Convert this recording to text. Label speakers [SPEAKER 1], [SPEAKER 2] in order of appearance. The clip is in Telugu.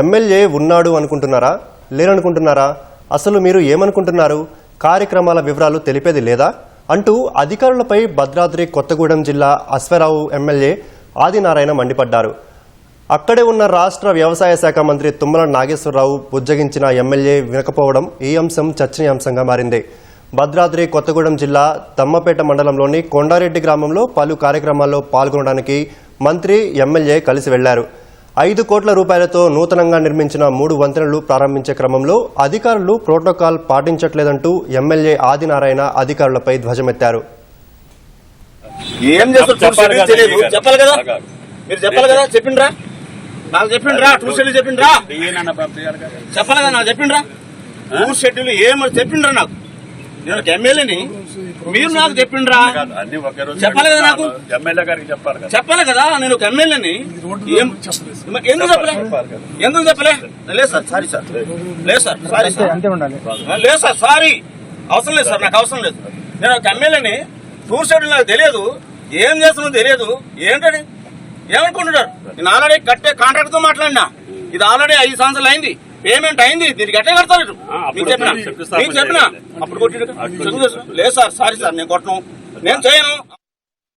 [SPEAKER 1] ఎమ్మెల్యే ఉన్నాడు అనుకుంటున్నారా? లేరనుకుంటున్నారా? అసలు మీరు ఏమనుకుంటున్నారు? కార్యక్రమాల వివరాలు తెలిపేది లేదా? అంటూ అధికారులపై భద్రాద్రి కొత్తగూడెం జిల్లా అశ్వరావు ఎమ్మెల్యే ఆదినారాయణ మండిపడ్డారు. అక్కడే ఉన్న రాష్ట్ర వ్యవసాయ శాఖ మంత్రి తుమ్మల నాగేశ్వరరావు బుజ్జగించిన ఎమ్మెల్యే వినకపోవడం ఈ అంశం చర్చనీయాంశంగా మారింది. భద్రాద్రి కొత్తగూడెం జిల్లా తమ్మపేట మండలంలోని కొండారెడ్డి గ్రామంలో పలు కార్యక్రమాల్లో పాల్గొనడానికి మంత్రి ఎమ్మెల్యే కలిసి వెళ్ళారు. ఐదు కోట్ల రూపాయలతో నూతనంగా నిర్మించిన మూడు వంతెనలు ప్రారంభించే క్రమంలో అధికారులు ప్రోటోకాల్ పాటించట్లేదంటూ ఎమ్మెల్యే ఆదినారాయణ అధికారులపై ధ్వజమెత్తారు.
[SPEAKER 2] ఏం
[SPEAKER 3] చెప్పాలి కదా మీరు.
[SPEAKER 2] చెప్పాలి కదా? చెప్పిండ్రా? నాకు చెప్పిండ్రా? Tour schedule చెప్పిండ్రా. చెప్పాలి కదా? నాకు చెప్పిండ్రా? టూర్ షెడ్యూల్ ఏమని చెప్పిండ్రా నాకు. నేను ఒక ఎమ్మెల్యేని. మీరు నాకు చెప్పిండ్రా.
[SPEAKER 3] కాదు, అన్ని ఒకే రోజు
[SPEAKER 2] చెప్పాలి కదా నాకు.
[SPEAKER 3] ఎమ్మెల్యే గారికి చెప్పాలి కదా.
[SPEAKER 2] చెప్పాలి కదా నేను ఒక ఎమ్మెల్యేని. ఎందుకు చెప్పలే? ఎందుకు చెప్పలే? లేదు సార్ సారీ సార్. లేదు సార్ సారీ సార్.
[SPEAKER 4] అంతే ఉండాలి.
[SPEAKER 2] లేదు సార్ సారీ. అవసరం లేదు సార్ నాకు అవసరం లేదు. నేను ఒక ఎమ్మెల్యేని టూర్ షెడ్యూల్ నాకు తెలియదు. ఏం చేస్తున్నదో తెలియదు. ఏంటది? ఏమనుకుంటున్నారు? నేను ఆల్రెడీ కట్టే కాంట్రాక్ట్తో మాట్లాడినా. ఇది ఆల్రెడీ ఐదు సంవత్సరాలు అయింది. పేమెంట్ అయింది దీనికి ఎట్టే కడతారు. మీకు చెప్పిన. మీకు చెప్పిన? అప్పుడు కొట్టి లేదు సార్ సారీ సార్ నేను కొట్టను. నేను చేయను.